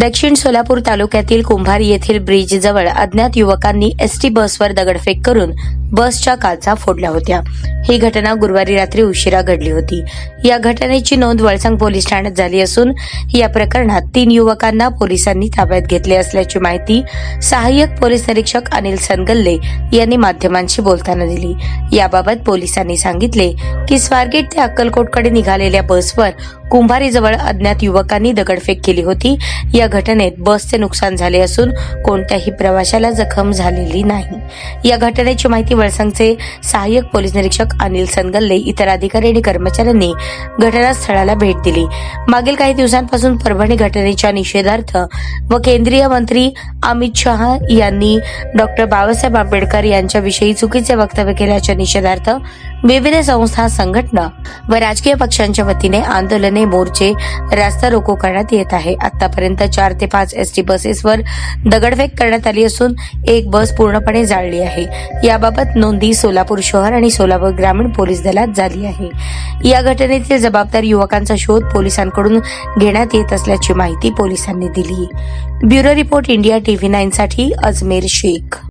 दक्षिण सोलापूर तालुक्यातील कुंभारी येथील ब्रिज जवळ अज्ञात युवकांनी एसटी बसवर दगडफेक करून बसच्या काचा फोडल्या होत्या. ही घटना गुरुवारी रात्री उशिरा घडली होती. या घटनेची नोंद वळसंग पोलीस ठाण्यात झाली असून या प्रकरणात तीन युवकांना पोलिसांनी ताब्यात घेतले असल्याची माहिती सहाय्यक पोलीस निरीक्षक अनिल सनगल्ले यांनी माध्यमांशी बोलताना दिली. याबाबत पोलिसांनी सांगितले की स्वारगेट ते अक्कलकोटकडे निघालेल्या बसवर कुंभारीजवळ अज्ञात युवकांनी दगडफेक केली होती. या घटनेत बसचे नुकसान झाले असून कोणत्याही प्रवाशाला जखम झालेली नाही. या घटनेची माहिती वळसंगचे सहाय्यक पोलीस निरीक्षक अनिल सनगल्ले इतर अधिकारी आणि कर्मचाऱ्यांनी घटनास्थळाला भेट दिली. मागील काही दिवसांपासून परभणी घटनेच्या निषेधार्थ व केंद्रीय मंत्री अमित शहा यांनी डॉक्टर बाबासाहेब आंबेडकर यांच्याविषयी चुकीचे वक्तव्य केल्याच्या निषेधार्थ विविध संस्था संघटना व राजकीय पक्षांच्या वतीने आंदोलने मोर्चे रास्ता रोको करण्यात येत आहे. आतापर्यंत चार ते पाच एस टी बसेसवर दगडफेक करण्यात आली असून एक बस पूर्णपणे जाळली आहे. याबाबत नोंदी सोलापूर शहर आणि सोलापूर ग्रामीण पोलीस दलात झाली आहे. या घटनेतील जबाबदार युवकांचा शोध पोलिसांकडून घेण्यात येत असल्याची माहिती पोलिसांनी दिली. Bureau report India TV nine साठी अजमेर शेख.